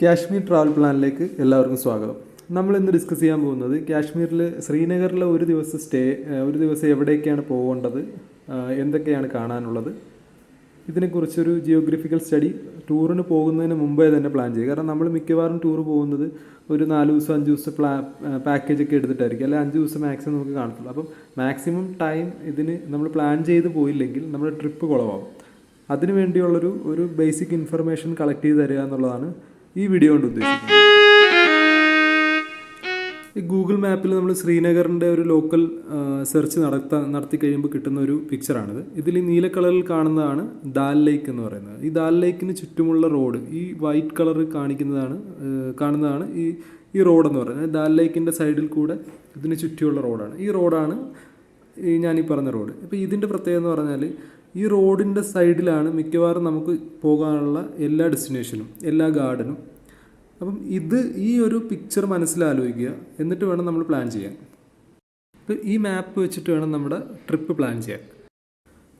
Kashmir travel പ്ലാനിലേക്ക് എല്ലാവർക്കും സ്വാഗതം. നമ്മൾ ഇന്ന് ഡിസ്കസ് ചെയ്യാൻ പോകുന്നത് കാശ്മീരിൽ ശ്രീനഗറിൽ ഒരു ദിവസം സ്റ്റേ ഒരു ദിവസം എവിടേക്കാണ് പോകേണ്ടത് എന്തൊക്കെയാണ് കാണാനുള്ളത് ഇതിനെക്കുറിച്ചൊരു ജിയോഗ്രഫിക്കൽ സ്റ്റഡി ടൂറിന് പോകുന്നതിന് മുമ്പേ തന്നെ പ്ലാൻ ചെയ്യുക. കാരണം നമ്മൾ മിക്കവാറും ടൂർ പോകുന്നത് ഒരു നാല് ദിവസം അഞ്ച് ദിവസം പ്ലാ പാക്കേജ് ഒക്കെ എടുത്തിട്ടായിരിക്കും. അല്ലെങ്കിൽ അഞ്ച് ദിവസം മാക്സിമം നമുക്ക് കാണത്തുള്ളൂ. അപ്പം മാക്സിമം ടൈം ഇതിന് നമ്മൾ പ്ലാൻ ചെയ്ത് പോയില്ലെങ്കിൽ നമ്മുടെ ട്രിപ്പ് കുളവാകും അതിനു വേണ്ടിയുള്ളൊരു ഒരു ബേസിക് ഇൻഫർമേഷൻ കളക്ട് ചെയ്ത് തരിക എന്നുള്ളതാണ് ഈ വീഡിയോ കൊണ്ട് ഉദ്ദേശിക്കുന്നത്. ഈ ഗൂഗിൾ മാപ്പിൽ നമ്മൾ ശ്രീനഗറിന്റെ ഒരു ലോക്കൽ സെർച്ച് നടത്താൻ നടത്തി കഴിയുമ്പോൾ കിട്ടുന്ന ഒരു പിക്ചറാണിത് ഇതിൽ ഈ നീല കളറിൽ കാണുന്നതാണ് ദാൽ ലേക്ക് എന്ന് പറയുന്നത്. ഈ ദാൽ ലേക്കിന് ചുറ്റുമുള്ള റോഡ് ഈ വൈറ്റ് കളർ കാണിക്കുന്നതാണ് കാണുന്നതാണ് ഈ ഈ റോഡെന്ന് പറയുന്നത്. ദാൽ ലേക്കിന്റെ സൈഡിൽ കൂടെ ഇതിന് ചുറ്റിയുള്ള റോഡാണ് ഈ റോഡാണ് ഞാൻ ഈ പറഞ്ഞ റോഡ് ഇപ്പോൾ ഇതിന്റെ പ്രത്യേകത എന്ന് പറഞ്ഞാൽ ഈ റോഡിന്റെ സൈഡിലാണ് മിക്കവാറും നമുക്ക് പോകാനുള്ള എല്ലാ ഡെസ്റ്റിനേഷനും എല്ലാ ഗാർഡനും. അപ്പം ഇത് ഈ ഒരു പിക്ചർ മനസ്സിലാലോചിക്കുക. എന്നിട്ട് വേണം നമ്മൾ പ്ലാൻ ചെയ്യാൻ. ഈ മാപ്പ് വെച്ചിട്ട് വേണം നമ്മുടെ ട്രിപ്പ് പ്ലാൻ ചെയ്യാൻ.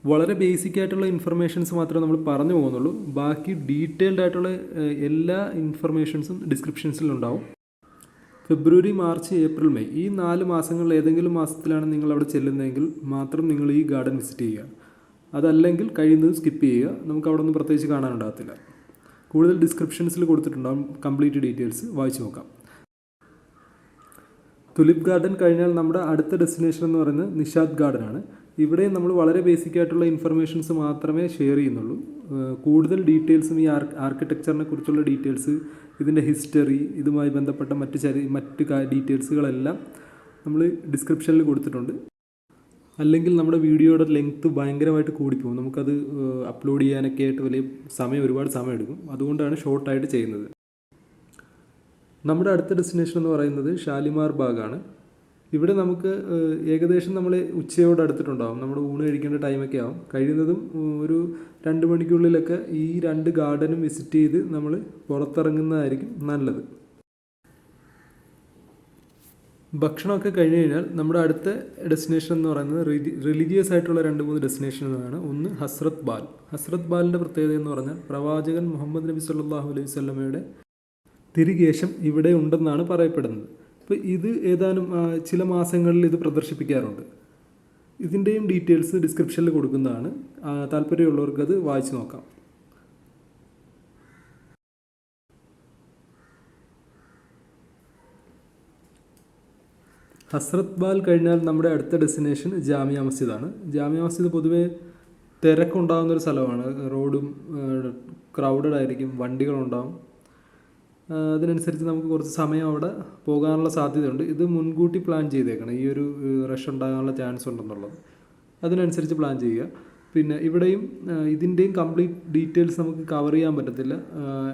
വളരെ ബേസിക് ആയിട്ടുള്ള ഇൻഫർമേഷൻസ് മാത്രമേ നമ്മൾ പറഞ്ഞു പോകുന്നുള്ളൂ. ബാക്കി ഡീറ്റെയിൽഡ് ആയിട്ടുള്ള എല്ലാ ഇൻഫർമേഷൻസും ഡിസ്ക്രിപ്ഷൻസിലുണ്ടാവും ഫെബ്രുവരി മാർച്ച് ഏപ്രിൽ മെയ്. ഈ നാല് മാസങ്ങളിൽ ഏതെങ്കിലും മാസത്തിലാണ് നിങ്ങൾ അവിടെ ചെല്ലുന്നതെങ്കിൽ മാത്രം നിങ്ങൾ ഈ ഗാർഡൻ വിസിറ്റ് ചെയ്യുക. അതല്ലെങ്കിൽ കഴിയുന്നത് സ്കിപ്പ് ചെയ്യുക. നമുക്ക് അവിടെ ഒന്നും പ്രത്യേകിച്ച് കാണാനുണ്ടാകത്തില്ല കൂടുതൽ ഡിസ്ക്രിപ്ഷൻസിൽ കൊടുത്തിട്ടുണ്ടാകും കംപ്ലീറ്റ് ഡീറ്റെയിൽസ് വായിച്ചു നോക്കാം. തുലിപ് ഗാർഡൻ കഴിഞ്ഞാൽ നമ്മുടെ അടുത്ത ഡെസ്റ്റിനേഷൻ എന്ന് പറയുന്നത് നിഷാദ് ഗാർഡൻ ആണ്. ഇവിടെ നമ്മൾ വളരെ ബേസിക് ആയിട്ടുള്ള ഇൻഫർമേഷൻസ് മാത്രമേ ഷെയർ ചെയ്യുന്നുള്ളൂ. കൂടുതൽ ഡീറ്റെയിൽസും ഈ ആർക്ക് ആർക്കിടെക്ചറിനെ കുറിച്ചുള്ള ഡീറ്റെയിൽസ് ഇതിന്റെ ഹിസ്റ്ററി ഇതുമായി ബന്ധപ്പെട്ട മറ്റ് ചരി മറ്റ് ഡീറ്റെയിൽസുകളെല്ലാം നമ്മൾ ഡിസ്ക്രിപ്ഷനിൽ കൊടുത്തിട്ടുണ്ട്. അല്ലെങ്കിൽ നമ്മുടെ വീഡിയോയുടെ ലെങ്ത്ത് ഭയങ്കരമായിട്ട് കൂടിപ്പോകും. നമുക്കത് അപ്ലോഡ് ചെയ്യാനൊക്കെ ആയിട്ട് വലിയ സമയം ഒരുപാട് സമയം എടുക്കും. അതുകൊണ്ടാണ് ഷോർട്ടായിട്ട് ചെയ്യുന്നത്. നമ്മുടെ അടുത്ത ഡെസ്റ്റിനേഷൻ എന്ന് പറയുന്നത് ഷാലിമാർ ബാഗാണ്. ഇവിടെ നമുക്ക് ഏകദേശം നമ്മൾ ഉച്ചയോട് അടുത്തിട്ടുണ്ടാവും. നമ്മുടെ ഊണ് കഴിക്കേണ്ട ടൈമൊക്കെ ആവും. കഴിയുന്നതും ഒരു രണ്ട് മണിക്കുള്ളിലൊക്കെ ഈ രണ്ട് ഗാർഡനും വിസിറ്റ് ചെയ്ത് നമ്മൾ പുറത്തിറങ്ങുന്നതായിരിക്കും നല്ലത്. ഭക്ഷണമൊക്കെ കഴിഞ്ഞ് കഴിഞ്ഞാൽ നമ്മുടെ അടുത്ത ഡെസ്റ്റിനേഷൻ എന്ന് പറയുന്നത് റിലീജിയസ് ആയിട്ടുള്ള രണ്ട് മൂന്ന് ഡെസ്റ്റിനേഷനുകളാണ് ഒന്ന് ഹസ്രത് ബാൽ. ഹസ്രത് ബാലിന്റെ പ്രത്യേകത എന്ന് പറഞ്ഞാൽ പ്രവാചകൻ മുഹമ്മദ് നബി സല്ലാഹു അലൈഹി വസല്ലമയുടെ തിരികേശം ഇവിടെ ഉണ്ടെന്നാണ് പറയപ്പെടുന്നത്. അപ്പോൾ ഇത് ഏതാനും ചില മാസങ്ങളിൽ ഇത് പ്രദർശിപ്പിക്കാറുണ്ട്. ഇതിന്റെയും ഡീറ്റെയിൽസ് ഡിസ്ക്രിപ്ഷനിൽ കൊടുക്കുന്നതാണ്. താല്പര്യമുള്ളവർക്ക് അത് വായിച്ചു നോക്കാം. ഹസ്രത് ബാൽ കഴിഞ്ഞാൽ നമ്മുടെ അടുത്ത ഡെസ്റ്റിനേഷൻ ജാമിയ മസ്ജിദാണ്. ജാമിയ മസ്ജിദ് പൊതുവേ തിരക്കുണ്ടാകുന്ന ഒരു സ്ഥലമാണ്. റോഡും ക്രൗഡഡ് ആയിരിക്കും വണ്ടികളുണ്ടാവും. ആ, അതിനനുസരിച്ച് നമുക്ക് കുറച്ച് സമയം അവിടെ പോകാനുള്ള സാധ്യതയുണ്ട്. ഇത് മുൻകൂട്ടി പ്ലാൻ ചെയ്തേക്കണം. ഈ ഒരു റഷ് ഉണ്ടാകാനുള്ള ചാൻസ് ഉണ്ടെന്നുള്ളത്. അതിനനുസരിച്ച് പ്ലാൻ ചെയ്യുക. പിന്നെ ഇവിടെയും ഇതിന്റെയും കംപ്ലീറ്റ് ഡീറ്റെയിൽസ് നമുക്ക് കവർ ചെയ്യാൻ പറ്റത്തില്ല.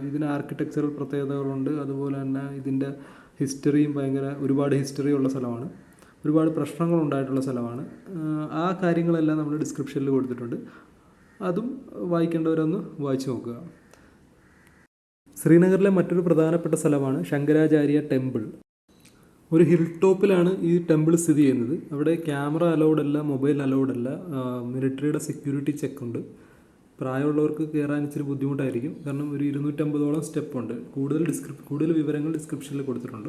ഇതിന് ആർക്കിടെക്ചറൽ പ്രത്യേകതകളുണ്ട്. അതുപോലെ തന്നെ ഇതിന്റെ ഹിസ്റ്ററിയും ഭയങ്കര ഒരുപാട് ഹിസ്റ്ററി ഉള്ള സ്ഥലമാണ്. ഒരുപാട് പ്രശ്നങ്ങൾ ഉണ്ടായിട്ടുള്ള സ്ഥലമാണ്. ആ, കാര്യങ്ങളെല്ലാം നമ്മൾ ഡിസ്ക്രിപ്ഷനിൽ കൊടുത്തിട്ടുണ്ട്. അതും വായിക്കേണ്ടവരൊന്ന് വായിച്ചു നോക്കുക. ശ്രീനഗറിലെ മറ്റൊരു പ്രധാനപ്പെട്ട സ്ഥലമാണ് ശങ്കരാചാര്യ ടെമ്പിൾ. ഒരു ഹിൽ ടോപ്പിലാണ് ഈ ടെമ്പിൾ സ്ഥിതി ചെയ്യുന്നത്. അവിടെ ക്യാമറ അലൗഡ് അല്ല മൊബൈൽ അലൗഡ് അല്ല മിലിറ്ററിയുടെ സെക്യൂരിറ്റി ചെക്ക് ഉണ്ട്. പ്രായമുള്ളവർക്ക് കയറാൻ ഇച്ചിരി ബുദ്ധിമുട്ടായിരിക്കും. കാരണം ഒരു ഇരുന്നൂറ്റമ്പതോളം സ്റ്റെപ്പുണ്ട് കൂടുതൽ ഡിസ്ക്രിപ് കൂടുതൽ വിവരങ്ങൾ ഡിസ്ക്രിപ്ഷനിൽ കൊടുത്തിട്ടുണ്ട്.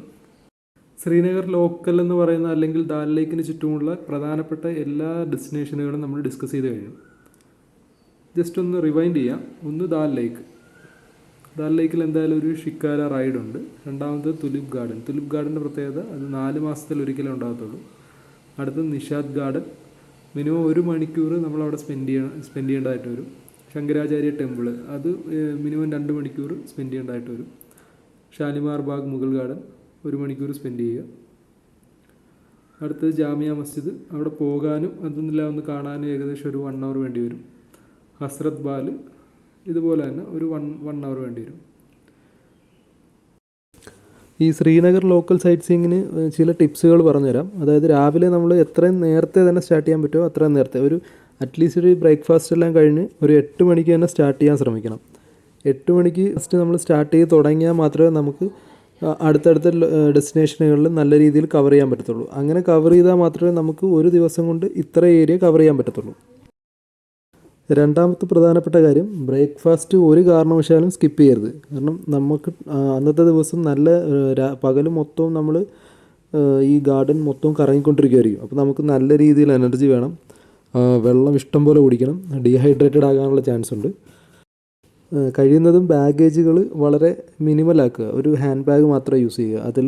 ശ്രീനഗർ ലോക്കൽ എന്ന് പറയുന്ന അല്ലെങ്കിൽ ദാൽ ലേക്കിന് ചുറ്റുമുള്ള പ്രധാനപ്പെട്ട എല്ലാ ഡെസ്റ്റിനേഷനുകളും നമ്മൾ ഡിസ്കസ് ചെയ്ത് കഴിഞ്ഞു. ജസ്റ്റ് ഒന്ന് റിവൈൻഡ് ചെയ്യാം. ഒന്ന് ദാൽ ലേക്ക്. ദാൽ ലേക്കിൽ എന്തായാലും ഒരു ഷിക്കാര റൈഡ് ഉണ്ട്. രണ്ടാമത് തുലിപ് ഗാർഡൻ. തുലിപ് ഗാർഡന്റെ പ്രത്യേകത അത് നാല് മാസത്തിൽ ഒരിക്കലേ ഉണ്ടാകത്തുള്ളൂ. അടുത്തത് നിഷാദ് ഗാർഡൻ. മിനിമം ഒരു മണിക്കൂർ നമ്മൾ അവിടെ സ്പെൻഡ് ചെയ്യണം സ്പെൻഡ് ചെയ്യേണ്ടതായിട്ട് വരും. ശങ്കരാചാര്യ ടെമ്പിൾ അത് മിനിമം രണ്ട് മണിക്കൂർ സ്പെൻഡ് ചെയ്യേണ്ടതായിട്ട് വരും. ഷാലിമാർ ബാഗ് മുഗൾ ഗാർഡൻ ഒരു മണിക്കൂർ സ്പെൻഡ് ചെയ്യുക. അടുത്തത് ജാമിയ മസ്ജിദ്. അവിടെ പോകാനും അതെല്ലാം ഒന്ന് കാണാനും ഏകദേശം ഒരു വൺ അവർ വേണ്ടി വരും. ഹസ്രത് ബാൽ ഇതുപോലെ തന്നെ ഒരു വൺ വൺ അവർ വേണ്ടി വരും. ഈ ശ്രീനഗർ ലോക്കൽ സൈറ്റ് സീയിങ്ങിന് ചില ടിപ്സുകൾ പറഞ്ഞുതരാം. അതായത് രാവിലെ നമ്മൾ എത്രയും നേരത്തെ തന്നെ സ്റ്റാർട്ട് ചെയ്യാൻ പറ്റുമോ അത്രയും നേരത്തെ. ഒരു അറ്റ്ലീസ്റ്റ് ഒരു ബ്രേക്ക്ഫാസ്റ്റ് എല്ലാം കഴിഞ്ഞ് ഒരു എട്ട് മണിക്ക് തന്നെ സ്റ്റാർട്ട് ചെയ്യാൻ ശ്രമിക്കണം. എട്ട് മണിക്ക് ഫസ്റ്റ് നമ്മൾ സ്റ്റാർട്ട് ചെയ്ത് തുടങ്ങിയാൽ മാത്രമേ നമുക്ക് അടുത്തടുത്ത ഡെസ്റ്റിനേഷനുകളിൽ നല്ല രീതിയിൽ കവർ ചെയ്യാൻ പറ്റത്തുള്ളൂ. അങ്ങനെ കവർ ചെയ്താൽ മാത്രമേ നമുക്ക് ഒരു ദിവസം കൊണ്ട് ഇത്ര ഏരിയ കവർ ചെയ്യാൻ പറ്റത്തുള്ളൂ. രണ്ടാമത്തെ പ്രധാനപ്പെട്ട കാര്യം ബ്രേക്ക്ഫാസ്റ്റ് ഒരു കാരണവശാലും സ്കിപ്പ് ചെയ്യരുത്. കാരണം നമുക്ക് അന്നത്തെ ദിവസം നല്ല പകൽ മൊത്തവും നമ്മൾ ഈ ഗാർഡൻ മൊത്തവും കറങ്ങിക്കൊണ്ടിരിക്കുമായിരിക്കും അപ്പോൾ നമുക്ക് നല്ല രീതിയിൽ എനർജി വേണം. വെള്ളം ഇഷ്ടം പോലെ കുടിക്കണം. ഡീഹൈഡ്രേറ്റഡ് ആകാനുള്ള ചാൻസ് ഉണ്ട്. കഴിയുന്നതും ബാഗേജുകൾ വളരെ മിനിമലാക്കുക ഒരു ഹാൻഡ് ബാഗ് മാത്രം യൂസ് ചെയ്യുക. അതിൽ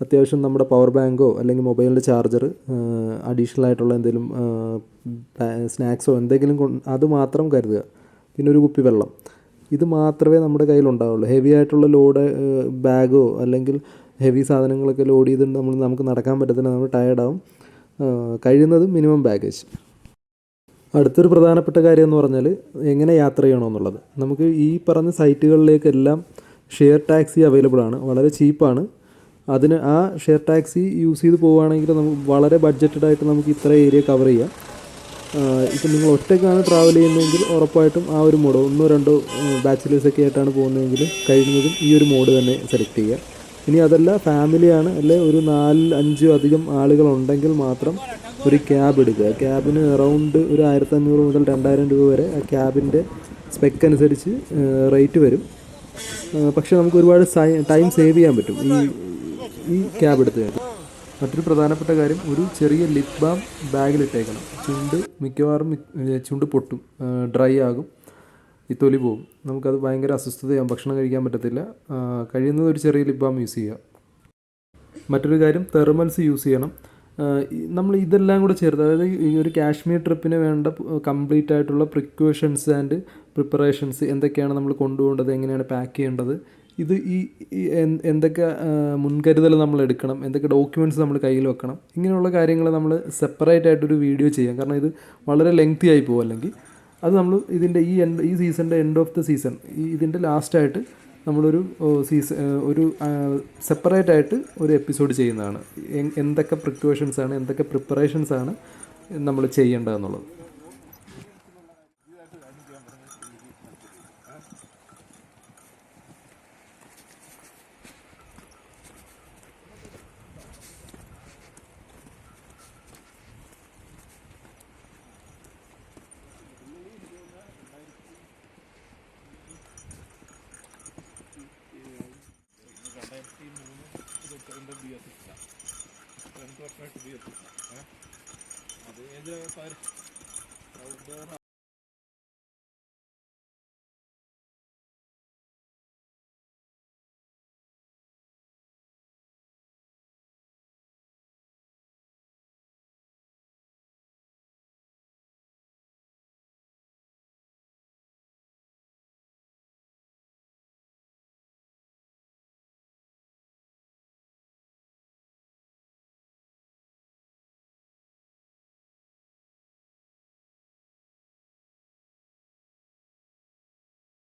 അത്യാവശ്യം നമ്മുടെ പവർ ബാങ്കോ അല്ലെങ്കിൽ മൊബൈലിന്റെ ചാർജർ അഡീഷണൽ ആയിട്ടുള്ള എന്തെങ്കിലും സ്നാക്സോ എന്തെങ്കിലും അത് മാത്രം കരുതുക. പിന്നെ ഒരു കുപ്പി വെള്ളം. ഇത് മാത്രമേ നമ്മുടെ കയ്യിൽ ഉണ്ടാവുള്ളൂ. ഹെവി ആയിട്ടുള്ള ലോഡ് ബാഗോ അല്ലെങ്കിൽ ഹെവി സാധനങ്ങളൊക്കെ ലോഡ് ചെയ്തിട്ട് നമ്മൾ നമുക്ക് നടക്കാൻ പറ്റത്തില്ല നമ്മൾ ടയർഡാവും കഴിയുന്നതും മിനിമം ബാഗേജ് അടുത്തൊരു പ്രധാനപ്പെട്ട കാര്യം എന്ന് പറഞ്ഞാൽ എങ്ങനെ യാത്ര ചെയ്യണമെന്നുള്ളത് നമുക്ക് ഈ പറഞ്ഞ സൈറ്റുകളിലേക്കെല്ലാം ഷെയർ ടാക്സി അവൈലബിൾ ആണ് വളരെ ചീപ്പാണ് അതിന് ആ ഷെയർ ടാക്സി യൂസ് ചെയ്ത് പോവുകയാണെങ്കിൽ നമുക്ക് വളരെ ബഡ്ജറ്റഡ് ആയിട്ട് നമുക്ക് ഇത്ര ഏരിയ കവർ ചെയ്യാം. ഇപ്പം നിങ്ങൾ ഒറ്റയ്ക്കാണ് ട്രാവൽ ചെയ്യുന്നതെങ്കിൽ ഉറപ്പായിട്ടും ആ ഒരു മോഡ് ഒന്നോ രണ്ടോ ബാച്ചിലേഴ്സൊക്കെ ആയിട്ടാണ് പോകുന്നതെങ്കിൽ കഴിയുന്നതും ഈ ഒരു മോഡ് തന്നെ സെലക്ട് ചെയ്യുക. ഇനി അതല്ല ഫാമിലിയാണ് അല്ലെ ഒരു നാല് അഞ്ചോ അധികം ആളുകളുണ്ടെങ്കിൽ മാത്രം ഒരു ക്യാബ് എടുക്കുക. ക്യാബിന് അറൗണ്ട് ഒരു ആയിരത്തി അഞ്ഞൂറ് മുതൽ രണ്ടായിരം രൂപ വരെ ആ ക്യാബിന്റെ സ്പെക്ക് അനുസരിച്ച് റേറ്റ് വരും. പക്ഷെ നമുക്ക് ഒരുപാട് ടൈം സേവ് ചെയ്യാൻ പറ്റും ഈ ഈ ക്യാബ് എടുത്ത് കഴിഞ്ഞാൽ. മറ്റൊരു പ്രധാനപ്പെട്ട കാര്യം ഒരു ചെറിയ ലിപ് ബാം ബാഗിലിട്ടേക്കണം ചുണ്ട് മിക്കവാറും ചുണ്ട് പൊട്ടും ഡ്രൈ ആകും ഈ തൊലി പോകും നമുക്കത് ഭയങ്കര അസ്വസ്ഥതയാകും ഭക്ഷണം കഴിക്കാൻ പറ്റത്തില്ല. കഴിയുന്നത് ഒരു ചെറിയ ലിപ് ബാം യൂസ് ചെയ്യുക. മറ്റൊരു കാര്യം തെർമൽസ് യൂസ് ചെയ്യണം. നമ്മൾ ഇതെല്ലാം കൂടെ ചേർത്ത് അതായത് ഈ ഒരു കാശ്മീർ ട്രിപ്പിന് വേണ്ട കംപ്ലീറ്റ് ആയിട്ടുള്ള പ്രിക്കോഷൻസ് ആൻഡ് പ്രിപ്പറേഷൻസ് എന്തൊക്കെയാണ് നമ്മൾ കൊണ്ടുപോകേണ്ടത് എങ്ങനെയാണ് പാക്ക് ചെയ്യേണ്ടത് ഇത് ഈ എന്തൊക്കെ മുൻകരുതൽ നമ്മൾ എടുക്കണം എന്തൊക്കെ ഡോക്യുമെന്റ്സ് നമ്മൾ കയ്യിൽ വെക്കണം ഇങ്ങനെയുള്ള കാര്യങ്ങൾ നമ്മൾ സെപ്പറേറ്റ് ആയിട്ടൊരു വീഡിയോ ചെയ്യാം. കാരണം ഇത് വളരെ ലെങ്തി ആയി പോകും അല്ലെങ്കിൽ അത് നമ്മൾ ഇതിന്റെ ഈ എൻഡ് ഈ സീസണിന്റെ എൻഡ് ഓഫ് ദ സീസൺ ഈ ഇതിന്റെ ലാസ്റ്റായിട്ട് നമ്മളൊരു സീസൺ ഒരു സെപ്പറേറ്റ് ആയിട്ട് ഒരു എപ്പിസോഡ് ചെയ്യുന്നതാണ്. എ- എന്തൊക്കെ പ്രിക്കോഷൻസ് ആണ് എന്തൊക്കെ പ്രിപ്പറേഷൻസ് ബി എസ് ചെയ്യേണ്ടതെന്നുള്ളത് രണ്ട് വർഷമായിട്ട് ബി എസ് അത് ഏത്